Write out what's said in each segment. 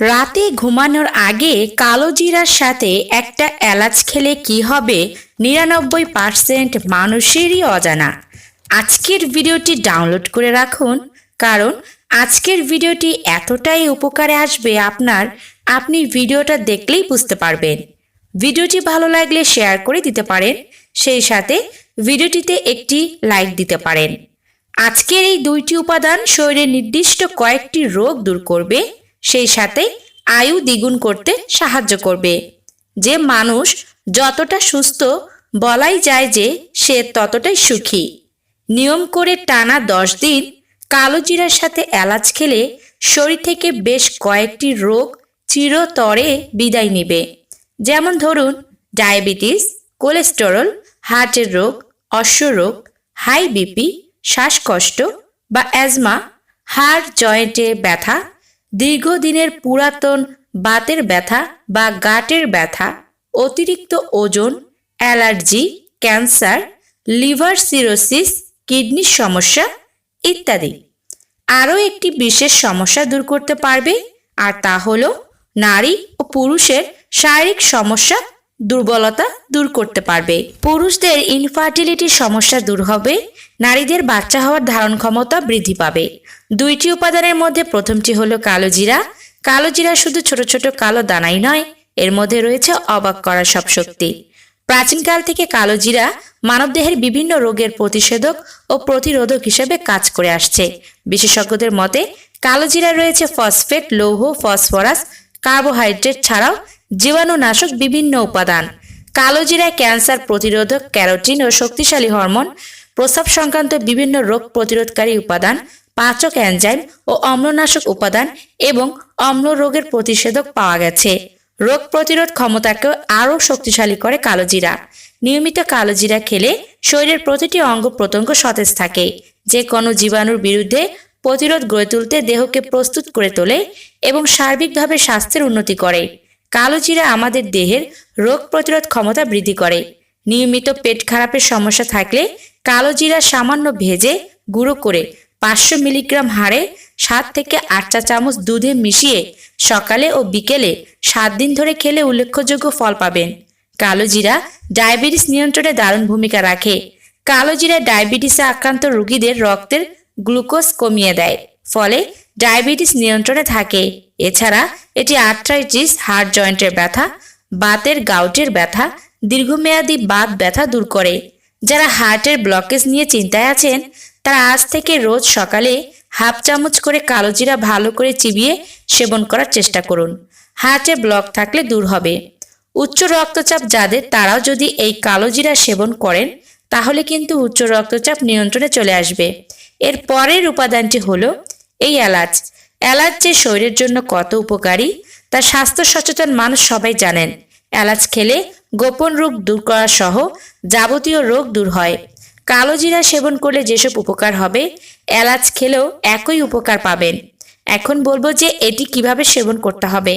রাতে ঘুমানোর আগে কালো জিরার সাথে একটা এলাচ খেলে কি হবে নিরানব্বই পার্সেন্ট মানুষেরই অজানা। আজকের ভিডিওটি ডাউনলোড করে রাখুন, কারণ আজকের ভিডিওটি এতটাই উপকারে আসবে আপনার, আপনি ভিডিওটা দেখলেই বুঝতে পারবেন। ভিডিওটি ভালো লাগলে শেয়ার করে দিতে পারেন, সেই সাথে ভিডিওটিতে একটি লাইক দিতে পারেন। আজকের এই দুইটি উপাদান শরীরে নির্দিষ্ট কয়েকটি রোগ দূর করবে সেই সাথে আয়ু দ্বিগুণ করতে সাহায্য করবে। যে মানুষ যতটা সুস্থ, বলাই যায় যে সে ততটাই সুখী। নিয়ম করে টানা দশ দিন কালো জিরার সাথে এলাচ খেলে শরীর থেকে বেশ কয়েকটি রোগ চিরতরে বিদায় নেবে। যেমন ধরুন, ডায়াবেটিস, কোলেস্টেরল, হার্টের রোগ, অশ্বরোগ, হাই বিপি, শ্বাসকষ্ট বা অ্যাজমা, হাড় জয়েন্টে ব্যথা দীর্ঘদিনের পুরাতন বাতের ব্যথা বা গাটের ব্যথা, অতিরিক্ত ওজন, অ্যালার্জি, ক্যান্সার, লিভার সিরোসিস, কিডনির সমস্যা ইত্যাদি। আরও একটি বিশেষ সমস্যা দূর করতে পারবে, আর তা হল নারী ও পুরুষের শারীরিক সমস্যা দুর্বলতা দূর করতে পারবে। পুরুষদের ইনফার্টিলিটির সমস্যা দূর হবে, নারীদের বাচ্চা হওয়ার ধারণ ক্ষমতা বৃদ্ধি পাবে। দুইটি উপাদানের মধ্যে প্রথমটি হলো কালো জিরা। কালো জিরা শুধু ছোট ছোট কালো দানাই নয়, এর মধ্যে রয়েছে অবাক করা সব শক্তি। প্রাচীনকাল থেকে কালো জিরা মানবদেহের বিভিন্ন রোগের প্রতিষেধক ও প্রতিরোধক হিসেবে কাজ করে আসছে। বিশেষজ্ঞদের মতে, কালো জিরা রয়েছে ফসফেট, লৌহ, ফসফরাস, কার্বোহাইড্রেট ছাড়াও জীবাণুনাশক বিভিন্ন উপাদান। কালো জিরায় ক্যান্সার প্রতিরোধক ক্যারোটিন ও শক্তিশালী হরমোন, প্রস্রাব সংক্রান্ত বিভিন্ন রোগ প্রতিরোধকারী উপাদান, পাচক এনজাইম ও অম্লনাশক উপাদান এবং অম্ল রোগের প্রতিষেধক পাওয়া গেছে। রোগ প্রতিরোধ ক্ষমতাকেও আরও শক্তিশালী করে কালোজিরা। নিয়মিত কালোজিরা খেলে শরীরের প্রতিটি অঙ্গ প্রত্যঙ্গ সতেজ থাকে। যে কোনো জীবাণুর বিরুদ্ধে প্রতিরোধ গড়ে তুলতে দেহকে প্রস্তুত করে তোলে এবং সার্বিকভাবে স্বাস্থ্যের উন্নতি করে। কালোজিরা আমাদের দেহের রোগ প্রতিরোধ ক্ষমতা বৃদ্ধি করে। নিয়মিত পেট খারাপের সমস্যা থাকলে কালো জিরা সামান্য ভেজে গুঁড়ো করে পাঁচশো মিলিগ্রাম হাড়ে সাত থেকে আট চা চামচ দুধে মিশিয়ে সকালে ও বিকেলে সাত দিন ধরে খেলে উল্লেখযোগ্য ফল পাবেন। কালো জিরা ডায়াবেটিস নিয়ন্ত্রণে দারুণ ভূমিকা রাখে। কালো জিরা ডায়াবেটিসে আক্রান্ত রোগীদের রক্তের গ্লুকোজ কমিয়ে দেয়, ফলে ডায়াবেটিস নিয়ন্ত্রণে থাকে। এছাড়া এটি আর্থ্রাইটিস হার্ট জয়েন্টের ব্যথা, বাতের গাউটের ব্যথা, দীর্ঘমেয়াদী বাত ব্যথা দূর করে। যারা হার্টের ব্লকেজ নিয়ে চিন্তায় আছেন, তারা আজ থেকে রোজ সকালে হাফ চামচ করে কালো জিরা ভালো করে চিবিয়ে সেবন করার চেষ্টা করুন। হার্টে ব্লক থাকলে দূর হবে। উচ্চ রক্তচাপ যাদের, তারাও যদি এই কালো জিরা সেবন করেন, তাহলে কিন্তু উচ্চ রক্তচাপ নিয়ন্ত্রণে চলে আসবে। এর পরের উপাদানটি হলো এই এলাচ। এলাচ যে শরীরের জন্য কত উপকারী, তা স্বাস্থ্য সচেতন মানুষ সবাই জানেন। এলাচ খেলে গোপন রোগ দূর করা সহ যাবতীয় রোগ দূর হয়। কালো জিরা সেবন করলে যেসব উপকার হবে, এলাচ খেলেও একই উপকার পাবেন। এখন বলব যে এটি কীভাবে সেবন করতে হবে।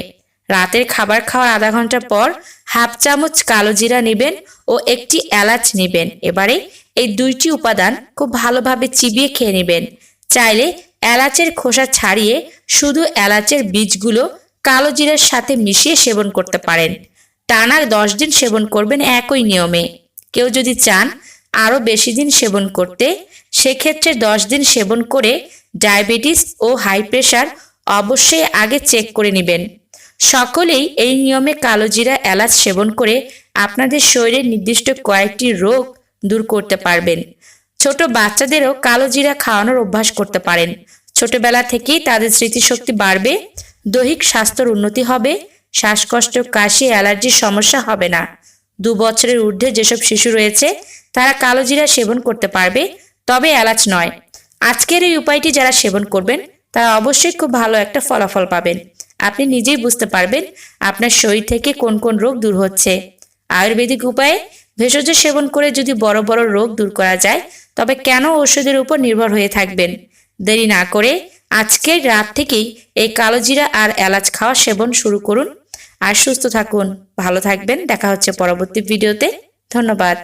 রাতের খাবার খাওয়ার আধা ঘণ্টা পর হাফ চামচ কালো জিরা নেবেন ও একটি এলাচ নেবেন। এবারে এই দুইটি উপাদান খুব ভালোভাবে চিবিয়ে খেয়ে নেবেন। চাইলে এলাচের খোসা ছাড়িয়ে শুধু এলাচের বীজগুলো কালো জিরার সাথে মিশিয়ে সেবন করতে পারেন। টানা দশ দিন সেবন করবেন একই নিয়মে। কেউ যদি চান আরও বেশি দিন সেবন করতে, সেক্ষেত্রে দশ দিন সেবন করে ডায়াবেটিস ও হাই প্রেশার অবশ্যই আগে চেক করে নেবেন। সকলেই এই নিয়মে কালোজিরা এলাচ সেবন করে আপনাদের শরীরের নির্দিষ্ট কয়েকটি রোগ দূর করতে পারবেন। ছোট বাচ্চাদেরও কালো জিরা খাওয়ানোর অভ্যাস করতে পারেন। ছোটবেলা থেকেই তাদের স্মৃতিশক্তি বাড়বে, দৈহিক স্বাস্থ্যের উন্নতি হবে, শ্বাসকষ্ট, কাশি, অ্যালার্জির সমস্যা হবে না। দু বছরের ঊর্ধ্বে যেসব শিশু রয়েছে, তারা কালো জিরা সেবন করতে পারবে, তবে এলাচ নয়। আজকের এই উপায়টি যারা সেবন করবেন, তারা অবশ্যই খুব ভালো একটা ফলাফল পাবেন। আপনি নিজেই বুঝতে পারবেন আপনার শরীর থেকে কোন কোন রোগ দূর হচ্ছে। আয়ুর্বেদিক উপায়ে ভেষজ সেবন করে যদি বড় বড় রোগ দূর করা যায় তবে কেন ওষুধের উপর নির্ভর হয়ে থাকবেন? দেরি না করে আজকের রাত থেকেই এই কালোজিরা আর এলাচ খাওয়া সেবন শুরু করুন। আর সুস্থ থাকুন। ভালো থাকবেন। দেখা হচ্ছে পরবর্তী ভিডিওতে। ধন্যবাদ।